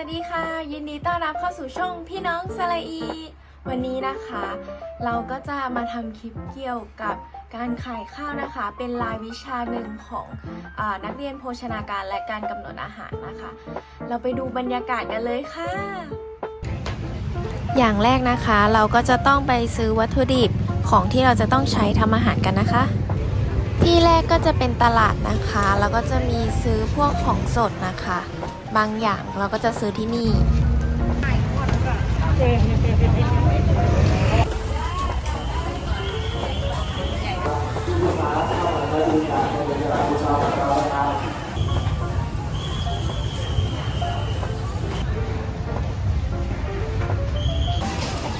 วัสดีค่ะ ยินดีต้อนรับเข้าสู่ช่องพี่น้องสลอี วันนี้นะคะ เราก็จะมาทำคลิปเกี่ยวกับการขายข้าวนะคะ เป็นรายวิชาหนึ่งของอนักเรียนโภชนาการและการกำหนดอาหารนะคะ เราไปดูบรรยากาศกันเลยค่ะ อย่างแรกนะคะเราก็จะต้องไปซื้อวัตถุดิบของที่เราจะต้องใช้ทำอาหารกันนะคะ ที่แรกก็จะเป็นตลาดนะคะ แล้วก็จะมีซื้อพวกของสดนะคะ บางอย่างเราก็จะซื้อที่นี่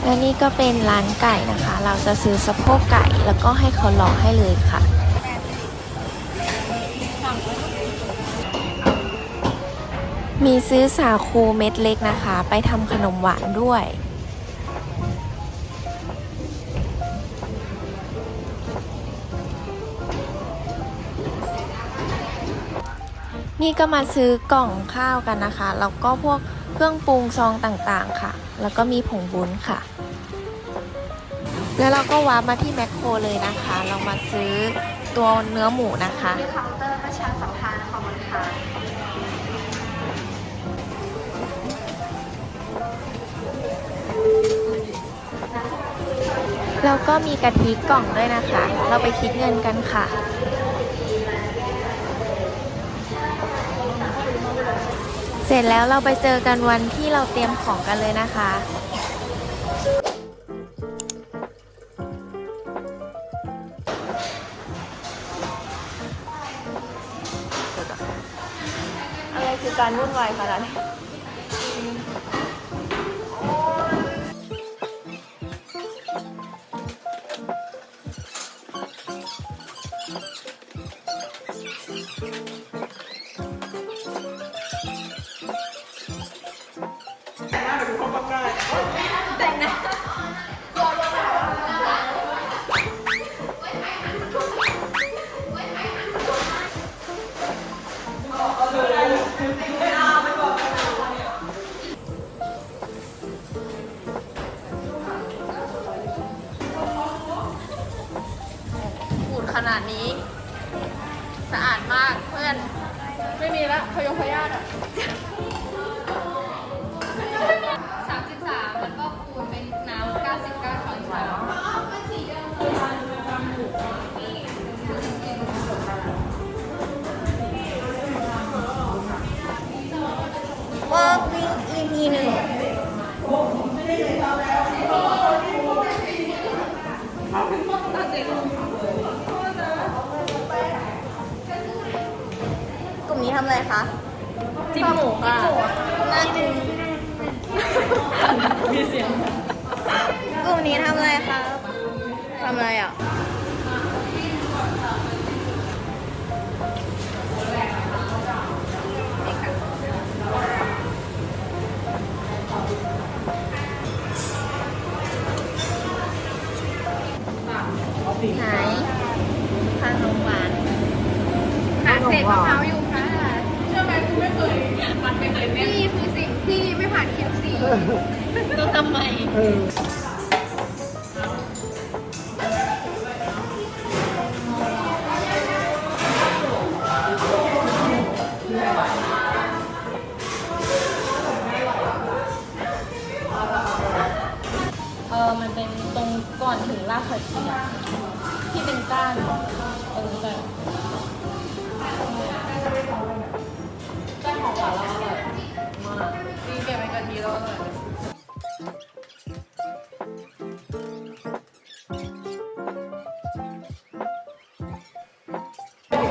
และนี่ก็เป็นร้านไก่นะคะ เราจะซื้อสะโพกไก่แล้วก็ให้เขาหลอกให้เลยค่ะ มีซื้อสาคูเม็ดเล็กนะคะ ไปทำขนมหวานด้วย นี่ก็มาซื้อกล่องข้าวกันนะคะ แล้วก็พวกเครื่องปรุงซองต่างๆค่ะ แล้วก็มีผงบุญค่ะ แล้วเราก็วาร์ปมาที่แมคโครเลยนะคะ เรามาซื้อตัวเนื้อหมูนะคะ แล้วก็มีกะทิกล่องด้วยนะคะ เราไปคิดเงินกันค่ะ เสร็จแล้วเราไปเจอกันวันที่เราเตรียมของกันเลยนะคะอะไรคือการวุ่นวายขนาดนี้ บูดขนาดนี้ สะอาดมากเพื่อน ไม่มีละพยงพยาธิอะ จิ้มหมูค่ะน่ากินมีเสียงกลุ่มนี้ทำอะไรคะทำอะไรอะไหนขนมหวานหาเศษมะพร้าวอยู่ค่ะเชื่อไหมกูไม่เคย มันไม่เคยนี่คือสิ่งที่ไม่ผ่านคิวสี่ต้องทำไม เอ เก็บ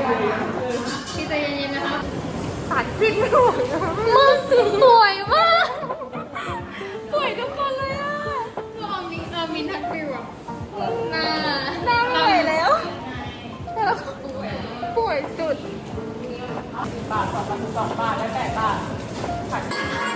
เป็นกะพี่ใจเย็นๆนะคะตัดสิ้นไม่ไหวมึงสวยมากสวยทุกคนเลยอะก็เอามินเอามินทักฟิวอะหน้าหน้าไม่ไหวแล้วแต่ละคนป่วยสุดบาทสองบาทสองบาทแล้วแต่บาท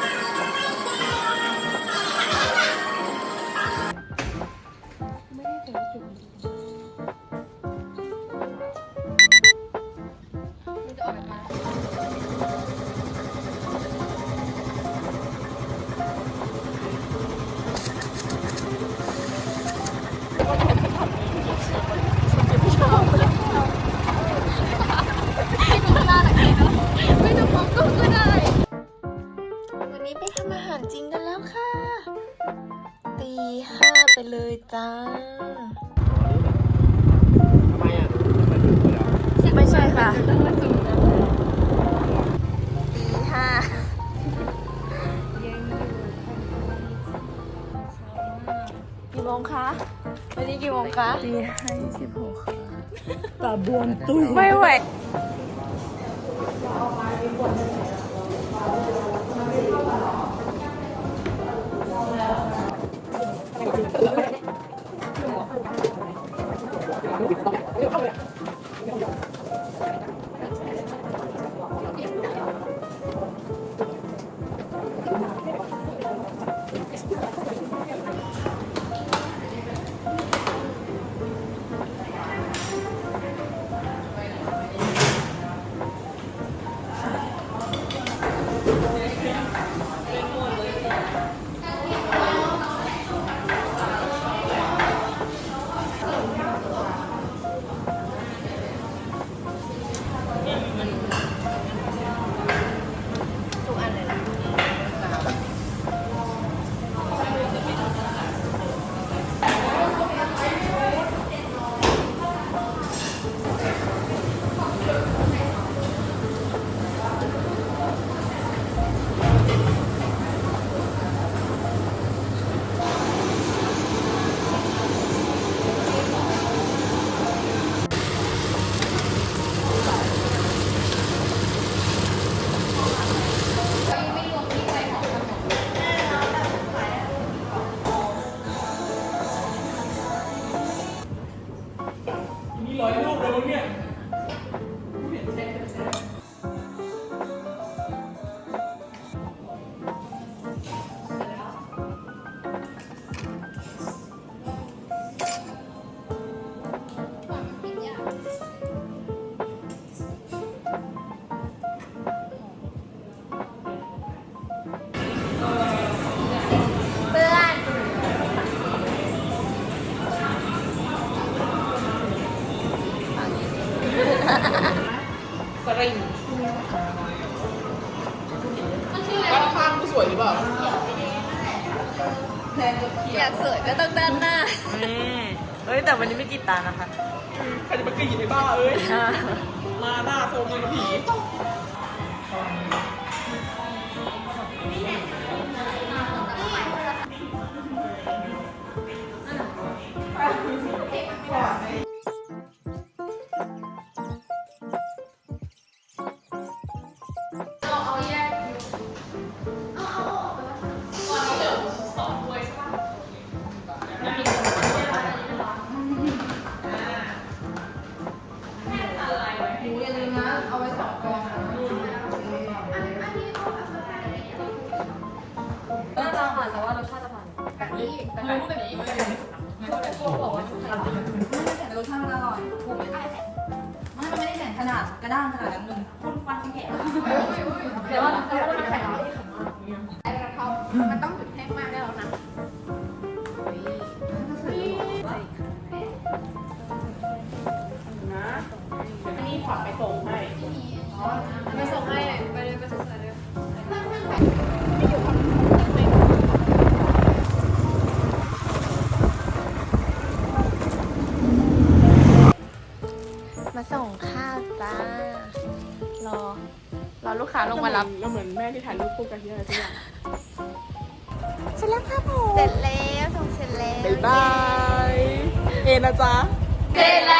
จ้าทำไมอะไม่ถึงเลยเหรอไม่ใช่ค่ะต้องมาสูงนะตีห้ายังอยู่กี่โมงคะ วันนี้กี่โมงคะตีห้าสิบหกค่ะตาบวมตุ้ยไม่ไหว 没有比这我有 มีหลายรูปเลยมั้งเนี่ย วยหรือเปล่าอยากสวยก็ต้องด้านหน้าเฮ้ยแต่วันนี้ไม่กินตานะคะ ใครจะมากรีดในบ้าเอ้ย มาหน้าโซมยังกับผีน่า กระด้างขนาดนั้นมึงคนฟันแข็งเดี๋ยวว่าแต่ว่า ถ่ายรูปคู่กันที่อะไรสักอย่างเสร็จแล้วครับผมเสร็จแล้วส่งเสร็จแล้ว บ๊ายบาย เอนะจ๊ะ เสร็จแล้